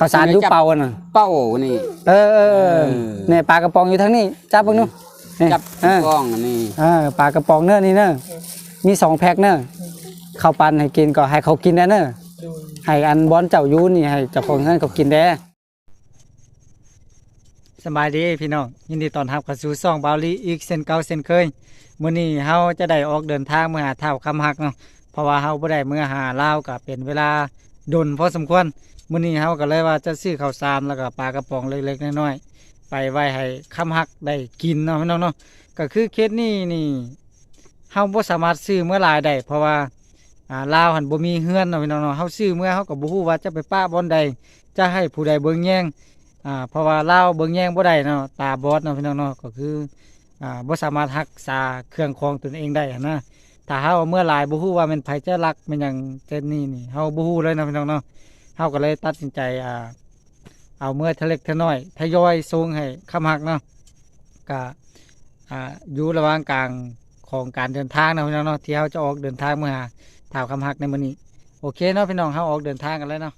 ข้าวสารอยุเป่าอะน่ะ เป้านี่เออเออเออเออ เนี่ยปลากระป๋องอยู่ทางนี้จับเบิ่งดูนี่จับเออกล้องอันนี่เออปลากระป๋องเน้อนี่เน้อมีสองแพ็คเน้อข้าวปั้นให้กินก็ให้เขากินได้เน้อให้อันบอนเจ้าอยู่นี่ให้เจ้าของเฮือนเขากินได้สบายดีพี่น้องยินดีต้อนรับเข้าสู่ซ่องบาวลีอีกเส้นเก่าเส้นเคยมื้อนี้เฮาจะได้ออกเดินทางมาหาเท่าคำหักเนาะเพราะว่าเฮาบ่ได้เมื่อหาลาวก็เป็นเวลาดนพอสมควร มื้อนี้เฮาก็เลยว่าจะซื้อข้าวสารแล้วก็ปลากระป๋องเล็กๆน้อยๆไปไว้ให้คำหักได้กินเนาะพี่น้องเนาะก็คือเคสนี้นี่เฮาบ่สามารถซื้อเมื่อหลายได้เพราะว่าอ่าลาวหันบ่มีเฮือนเนาะพี่น้องเนาะเฮาซื้อเมื่อเฮาก็บ่ฮู้ว่าจะไปป้าบ่อนใดจะให้ผู้ใดเบิ่งแย่งอ่าเพราะว่าลาวเบิ่งแย่งบ่ได้เนาะตาบอดเนาะพี่น้องเนาะก็คืออ่าบ่สามารถรักษาเครื่องของตนเองได้นะถ้าเฮาเมื่อหลายบ่ฮู้ว่ามันไผจะรักมันหยังเช่นนี้นี่เฮาบ่ฮู้เลยเนาะพี่น้องเนาะ เฮาก็เลยตัดสินใจอ่าเอาเมื่อเทะเล็กเทะน้อยทยอยสูงให้คำหักเนาะก็อ่าอยู่ระหว่างกลางของการเดินทางนะพี่น้องเนาะที่เฮาจะออกเดินทางเมาหาท่าวคำหักในมื้อนี้โอเคเนาะพี่น้องเฮาออกเดินทางกันแล้วเนาะ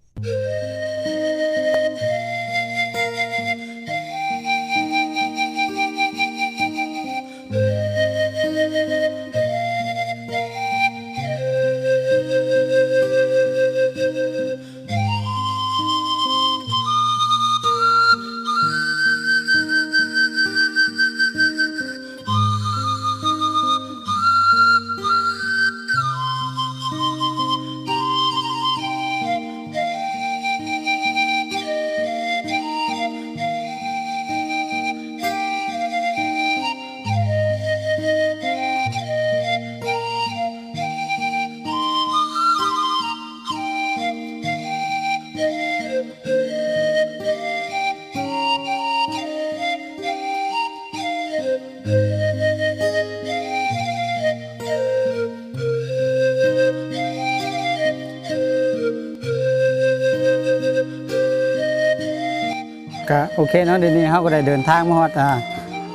โอเคเนาะเดี๋ยวนี้เขาก็ได้เดินทางมาฮอดอ่า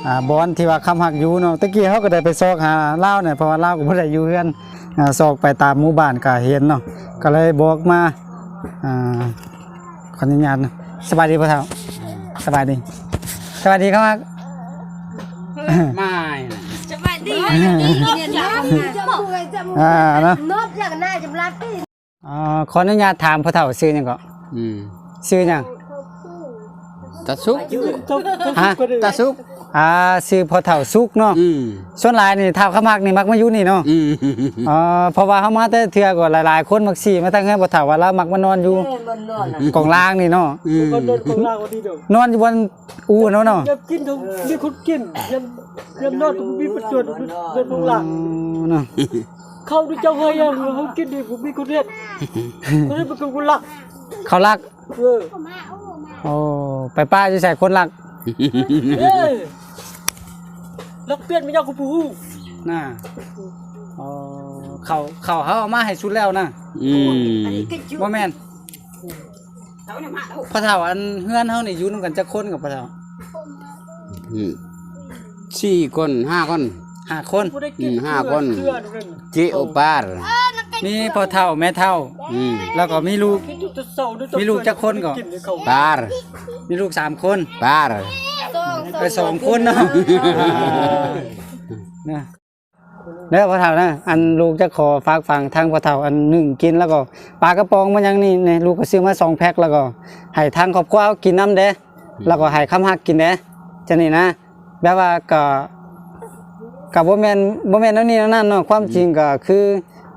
อ่าบอนที่ว่าคำหักอยู่เนาะตะกี้เขาก็ได้ไปซอกหาเล่าวเนี่ยเพราะว่าเล่าวก็บ่ได้อยู่เฮือนอ่าซอกไปตามหมู่บ้านก็เห็นเนาะก็เลยบอกมาอ่าขออนุญาตนะสบายดีพ่อเฒ่าสบายดีสบายดีครับ ไม่นะสวัสดีเนี่ยนะจะบอกไงจะบอกอ่าเนาะนบจากหน้าจำรัดที่อ่าขออนุญาตถามพ่อเฒ่าชื่อหยังก็อืมชื่อหยัง ตาซุกฮะตาซุกอ่าชื่อพ่อเฒ่าสุกเนาะอืมส่วนหลายนี่เฒ่าคำหักนี่มักมาอยู่นี่เนาะอืมอ๋อเพราะว่าเขามาแต่เทือก็หลายๆ คนมักสี่มาตั้งให้บ่ถามว่าเรามักมานอนอยู่มันนอนกองล่างนี่เนาะอืมคนโดนคนลากคนดีเดียวนอนอยู่บนอูเนาะเนาะยับกินทุกมีคนกินยันยันนอนทุกมีประจวดเดินลงหลังอืมเนาะเข้าด้วยเจ้าเฮียยังเขากินดีผมมีคนเรียนคนเรียนเป็นคนรักเขารักเออโอ้ ไปป้าจะใส่คนรักเอ้ยรักเปลี่ยนไม่ยากกูปูน่ะอ๋อเขาเขาเขาเอามาให้ชุดแล้วนะอืมบ่แม่นพ่อเฒ่าอันเฮือนเฮานี่อยู่นำกันจักคนกับพ่อเฒ่าอืมสี่คนห้าคนห้าคนกูได้กินอืมห้าคนเกลือนั่นเจโอปาร์ มีพ่อเฒ่าแม่เฒ่า อืมแล้วก็มีลูกกินจะเศร้าด้วยมีลูกจักคนก่อนกินในเขาปาร์มีลูกสามคนปาร์ไปสองคนเนาะนะแล้วพ่อเฒ่านะอันลูกจะขอฝากฝังทางพ่อเฒ่าอันหนึ่งกินแล้วก็ปลากระป๋องมันยังนี่เนี่ยลูกก็ซื้อมาสองแพ็คแล้วก็ให้ทางครอบครัวเอากินน้ำเด้แล้วก็ให้คำหักกินเด้จะนี่นะแบบว่าก็กับบ่แม่นบ่แม่นนั่นนี่นั่นเนาะความจริงก็คือ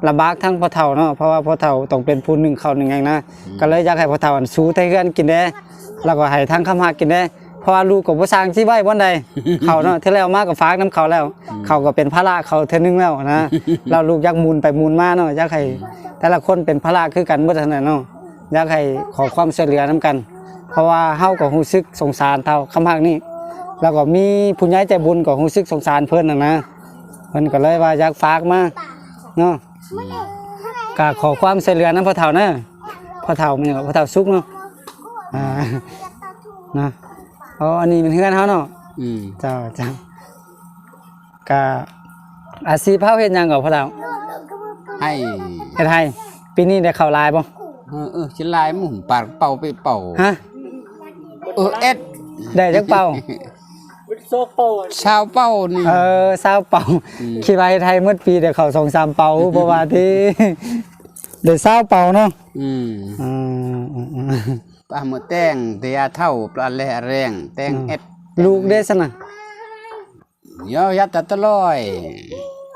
ลำบากทั้งพ่อเฒ่าเนาะเพราะว่าพ่อเฒ่าต้องเป็นผู้หนึ่งเข้าวหนึ่งอย่างนะก็เลยอยากให้พ่อเฒ่าอันสู้ไทเฮือนกินเด้แล้วก็ให้ทางคำหักกินเด้เพราะว่าลูกก็บ่สร้างที่ไว้บ่ใดเขาเนาะเท่าแล้วมาก็ฝากน้ำเขาแล้ว เขาก็เป็นภาระเขาเท่านึงแล้วนะเราลูกอยากหมุนไปหมุนมาเนาะอยากให้แต่ละคนเป็นภาระคือกันเบิดเท่านั้นเนาะอยากให้ขอความช่วยเหลือนํกัน เพราะว่าเฮาก็รู้สึกสงสารเท่าคำหักนี้แล้วก็มีผู้ใหญ่ใจบุญก็รู้สึกสงสารเพิ่นน่ะนะเพิ่นก็เลยว่าอยากฝากมาเนาะ ก็ขอความช่วยเหลือนำพ่อเฒ่านะพ่อเฒ่ามันก็พ่อเฒ่าสุกเนาะอ่านะอ๋ออันนี้เป็นเฮือนเฮาเนาะอืมเจ้าเจ้าก็อาชีพเฮาเฮ็ดหยังก็พ่อเฒ่าให้เฮ็ดให้ปีนี้ได้เข้าหลายบ่เออเออชิลายหมุ่มปากเป่าไปเป่าฮะเออเอ็ดได้จักเป่าเป็น โซเป่าอะชาวเป่านี่ เออซาวเป่าคิดว่าไทยเมื่อปีเดี๋ยวเขาสองสามเป่าเพราะว่าที่เดี๋ยวซาวเป่าเนาะอืมอืมอืมอืมปลาหมดแตงเตียเท่าปลาแหล่แรงแตงเอ็ดลูกได้สนะยอยัดตะตะลอย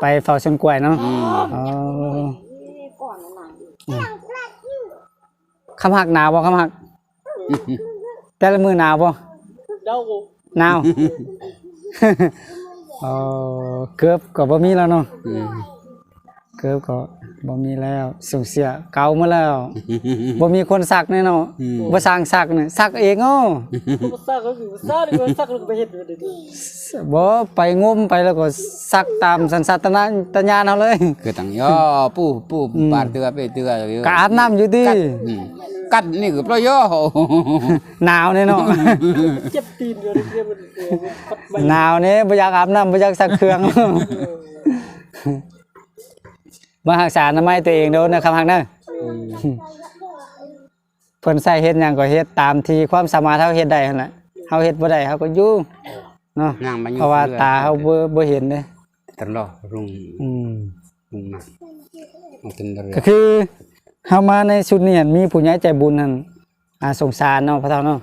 ไปเฝ้าชนกล้วยเนาะอืมอ๋อคำหักหนาวบ่คำหัก แต่ละมือหนาวบ่เจ้าห นาวเออเกือบก็บ่มีแล้วเนาะอืม เกือบก็บ่มีแล้วส่งเสียเก่ามาแล้วบ่มีคนซักแน่เนาะบ่สร้างซักนี่ซักเองเอ้าภาษาก็คือภาษาดีกว่าภาษาก็ไปเห็นอยู่ดีบ่ไปงมไปแล้วก็ซักตามสัญชาตญาณเฮาเลยคือตังย่อปูปูปาดเตือไปเตือก็อาบน้ำอยู่ติอืมกัดนี่คือปลาย่อหนาวแน่เนาะเจ็บตีนอยู่ดีมันเออมันไปหนาวนี่บ่อยากอาบน้ำบ่อยากซักเครื่อง มารักษาอนามัยตัวเองเด้อนะครับฮักเด้อเพิ่นใส่เฮ็ดหยังก็เฮ็ดตามที่ความสามารถเฮาเฮ็ดได้หั่นแหละเฮาเฮ็ดบ่ได้เฮาก็อยู่เนาะนางมาอยู่เพราะว่าตาเฮาบ่บ่เห็นเด้ตลอดรุงอืมรุงมาเอาเป็นเรือก็คือเฮามาในชุดนี้หั่นมีผู้ใหญ่ใจบุญนั่นอ่าสงสารเนาะพระเฒ่าเนาะ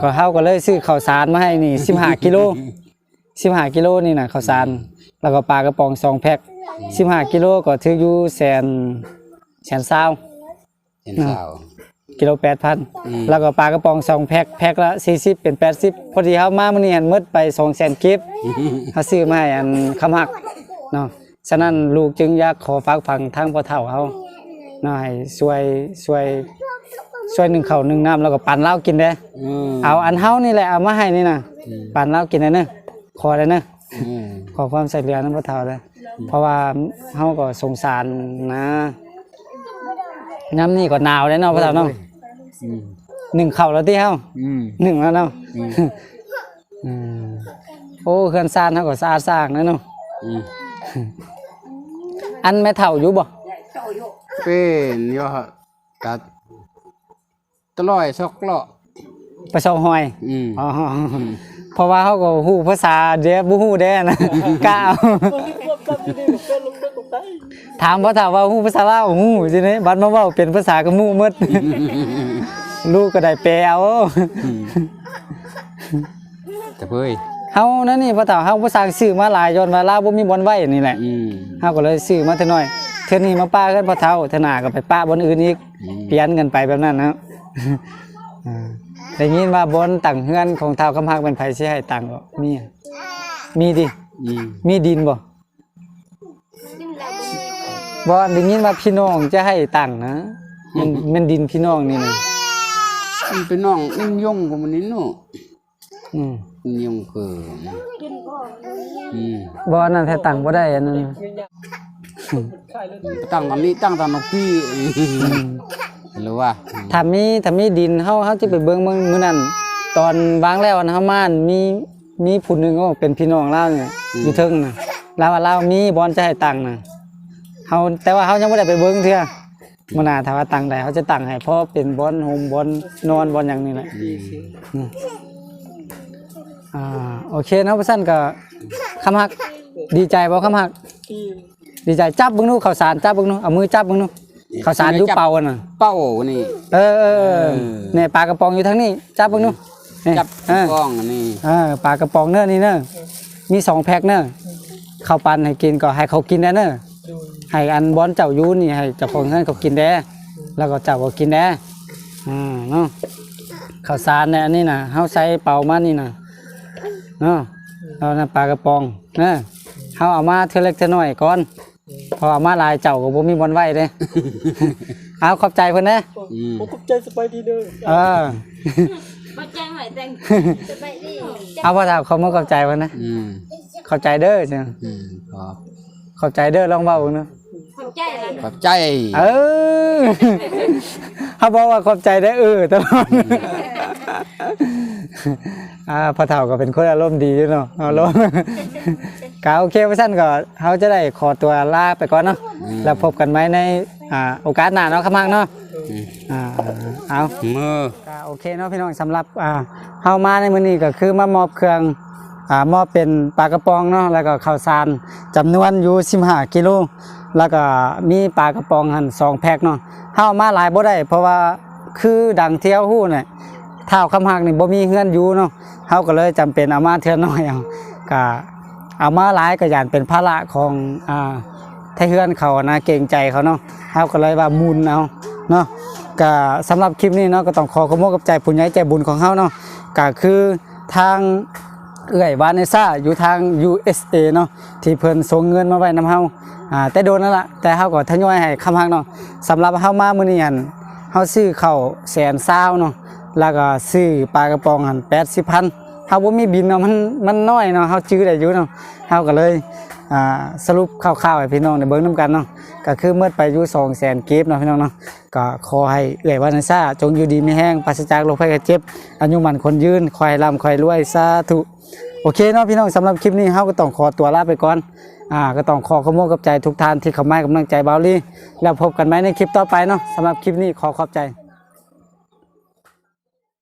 ก็เฮาก็เลยซื้อข้าวสารมาให้นี่15กิโล15กิโลนี่น่ะข้าวสาร แล้วก็ปลากระป๋องสองแพ็ค15กิโลก็ถืออยู่แสนแสนเศร้าเห็นสาว กิโลแปดพันแล้วก็ปลากระป๋องสองแพ็คแพ็คละสี่สิบเป็นแปดสิบพอดีเขามามื่อนี้หันหมดไปสองแสนกิฟต์เขาซื้อมาให้อันคำหักเนาะฉะนั้นลูกจึงอยากขอฝากฟังทางพ่อเฒ่าเขาเนาะให้ช่วยช่วยช่วยหนึ่งข้าวหนึ่งน้ำแล้วก็ปั่นเหล้ากินได้ อืมเอาอันเฮานี่แหละเอามาให้นี่นะปั่นเหล้ากินได้เนอะขอได้เนอะอืม ขอความใส่เหลือน้ำพ่อเฒ่าเลยเพราะว่าเฮาก็สงสารนะ น้ำนี่ก็หนาวเลยเนาะพ่อเฒ่าเนาะอืมหนึ่งเข่าแล้วที่เฮาอืมหนึ่งแล้วเนาะอืมอืมโอ้เคลื่อนซานเฮาก็สะอาดสร้างนะเนาะอืมอันแม่เฒ่าอยู่บ่เป็นยอตัดตะลอยซอกเลาะไปเซาหอยอืมอ๋อ เพราะว่าเฮาก็ฮู้ภาษาเด้บ่ฮู้เด้นะกล้าเอาคนที่ควบจำอยู่ดีเป็นลงเลือดตกใจถามพ่อเฒ่าว่าฮู้ภาษาลาวฮู้สิเนี่ยบัดมาเว้าเป็นภาษากะหมู่หมดลูกก็ได้แปลเอาแต่เพิ่ยเฮานั่นนี่พ่อเฒ่าเฮาบ่สร้างชื่อมาหลายย้อนว่าลาวบ่มีบ่อนไว้นี่แหละอืมเฮาก็เลยซื้อมาเท่าน้อยเทื่อนี้มาป้าเฮือนพ่อเฒ่าเทื่อหน้าก็ไปป้าบอนอื่นอีกเปลี่ยนกันไปแบบนั้นนะอ่า ได้ยินว่าบอนตั้งเฮือนของเท้าวคำฮักเป็นไผสิให้ตังค์บ่มีอะมีดิอืมมีดินบ่บ่ได้ยินว่าพี่น้องจะให้ตังค์นะ มันมันดินพี่น้องนี่นะมันเป็นน้องนิ่งยงของมันนี่เนาะอืมนิ่งยงคืออืมบ่อันนั้นให้ตังค์บ่ได้อันนั้นตั้งตอนนี้ตั้งตอนนกพี่ หรือว่าถ้ามีถ้ามีดินเฮาเฮาสิไปเบิ่งเบิ่งมื้อนั้นตอนวางแล้วอันเฮามามีมีผู้หนึงก็เป็นพี่น้องลาวเนี่ยอยู่เทิงน่ะลาวว่าลาวมีบ่อนจะให้ตังค์น่ะเฮาแต่ว่าเฮายังบ่ได้ไปเบิ่งเทื่อมื้อหน้าถ้าว่าตังค์ได้เขาจะตังค์ให้เพราะเป็นบ่อนโฮมบ่อนนอนบ่อนหยังนี่แหละอ่าโอเคเนาะพี่สั้นก็คำฮักดีใจบ่คำฮักที่ดีใจจับเบิ่งนู่ข้าวสารจับเบิ่งนู่เอามือจับเบิ่งนู่ ข้าวสารอยู่เป่าอะน่ะ เป้านี่ เออเออเออ เนี่ยปลากระป๋องอยู่ทางนี้จับเบิ่งนู่นี่จับเออกล้องนี่เออปลากระป๋องเน้อนี่เน้อมีสองแพ็คเน้อข้าวปั้นให้กินก็ให้เขากินได้เน้อให้อันบอนเจ้าอยู่นี่ให้เจ้าของเฮือนเขากินได้แล้วก็เจ้าก็กินได้อ่าเนาะข้าวสารเนี่ยอันนี้น่ะเฮาใส่เป่ามานี่น่ะเนาะแล้วน่ะปลากระป๋องเนาะเฮาเอามาเทื่อเล็กเทื่อน้อยก่อน เพอเอามาหลายเจ้าก็บ่มีบ่อนไว้เด้ เอาขอบใจเพิ่นนะอืมผมขอบใจสบายดีเด้อเออ มาแจ้งหอยแตงเอาพ่อถามเขามาขอบใจเพิ่นนะอืมขอบใจเด้อจ้ะอืมครับขอบใจเด้อลองเว้าเนาะขอบใจแล้วขอบใจเออเขาบอกว่าขอบใจได้เออตลอดอ่าพ่อเฒ่าก็เป็นคนอารมณ์ดีอยู่เนาะเอาลง ก็โอเคว่าซั่นก็เขาจะได้ขอตัวลาไปก่อนเนาะแล้วพบกันไหมในอ่าโอกาสหน้าเนาะครับมากเนาะอืมอ่าเอามือก็โอเคเนาะพี่น้องสำหรับอ่าเฮามาในมื้อนี้ก็คือมามอบเครื่องอ่ามอบเป็นปลากระป๋องเนาะแล้วก็ข้าวสารจำนวนอยู่15กิโลแล้วก็มีปลากระป๋องหั่น2แพ็คเนาะเฮามาหลายบ่ได้เพราะว่าคือดังเที่ยวฮู้น่ะท้าวคำหักนี่บ่มีเฮือนอยู่เนาะเฮาก็เลยจำเป็นเอามาเทื่อน้อยเอาก็ เอามาหลายก็ยานเป็นภาระของอ่าไทเฮือนเขานะเกรงใจเขาเนาะเฮาก็เลยว่ามุนเอาเนาะก็สำหรับคลิปนี้เนาะก็ต้องขอขอบคุณกับใจผู้ใหญ่ใจบุญของเฮาเนาะก็คือทางเอื้อยวานเนซ่าอยู่ทาง USA เนาะที่เพิ่นส่งเงินมาไว้นำเฮาอ่าแต่โดนนั่นล่ะแต่เฮาก็ทยอยให้คำฮักเนาะสำหรับเฮามามื้อนี้อันเฮาซื้อข้าวแสนซาวเนาะแล้วก็ซื้อปลากระป๋องหัน80,000 เฮาบ่มีบินเนาะมันมันน้อยเนาะเฮาจื้อได้อยู่เนาะเฮาก็เลยอ่าสรุปคร่าวๆให้พี่น้องได้เบิ่งนํกันเนาะก็คือเมื่อไปอยู่200,000กีบเนาะพี่น้องเนาะก็ขอให้เอื้อยวานาซาจงอยู่ดีไม่แห้งปราศจากโรคภัยไข้เจ็บอายุมันคนยืนคอยร่ำคอยรวยสาธุโอเคเนาะพี่น้องสำหรับคลิปนี้เฮาก็ต้องขอตัวลาไปก่อนอ่าก็ต้องขอขโมยกับใจทุกท่านที่เข้ามาให้กำลังใจเบาลี่แล้วพบกันไหมในคลิปต่อไปเนาะสำหรับคลิปนี้ขอขอบใจ